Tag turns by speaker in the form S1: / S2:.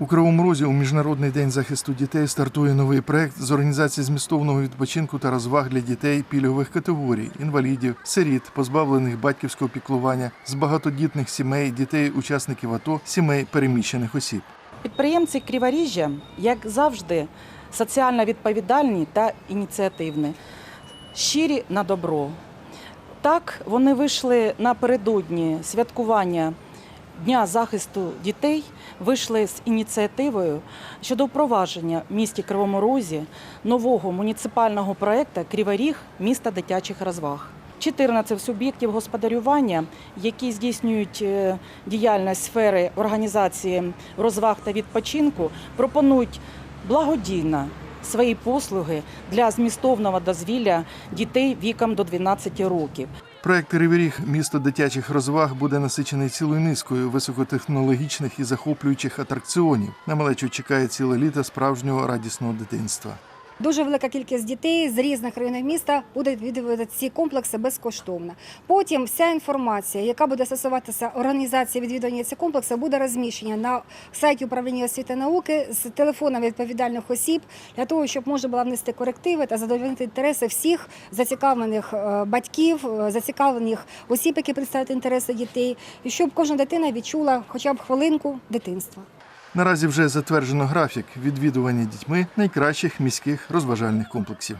S1: У Кривому Розі у Міжнародний день захисту дітей стартує новий проект з організації змістовного відпочинку та розваг для дітей пільгових категорій, інвалідів, сиріт, позбавлених батьківського піклування, з багатодітних сімей, дітей, учасників АТО, сімей переміщених осіб.
S2: Підприємці Криворіжжя, як завжди, соціально відповідальні та ініціативні, щирі на добро. Так, вони вийшли напередодні святкування Дня захисту дітей, вийшли з ініціативою щодо впровадження в місті Кривому Розі нового муніципального проєкту Криворіг міста дитячих розваг. 14 суб'єктів господарювання, які здійснюють е, діяльність сфери організації розваг та відпочинку, пропонують благодійно свої послуги для змістовного дозвілля дітей віком до 12 років.
S1: Проект Ривіріг місто дитячих розваг буде насичений цілою низкою високотехнологічних і захоплюючих атракціонів. На малечу чекає ціле літо справжнього радісного дитинства.
S3: Дуже велика кількість дітей з різних районів міста буде відвідувати ці комплекси безкоштовно. Потім вся інформація, яка буде стосуватися організації відвідування цих комплексів, буде розміщена на сайті управління освіти і науки з телефоном відповідальних осіб для того, щоб можна було внести корективи та задовольнити інтереси всіх зацікавлених е, батьків, е, зацікавлених осіб, які представляють інтереси дітей, і щоб кожна дитина відчула хоча б хвилинку дитинства.
S1: Наразі вже затверджено графік відвідування дітьми найкращих міських розважальних комплексів.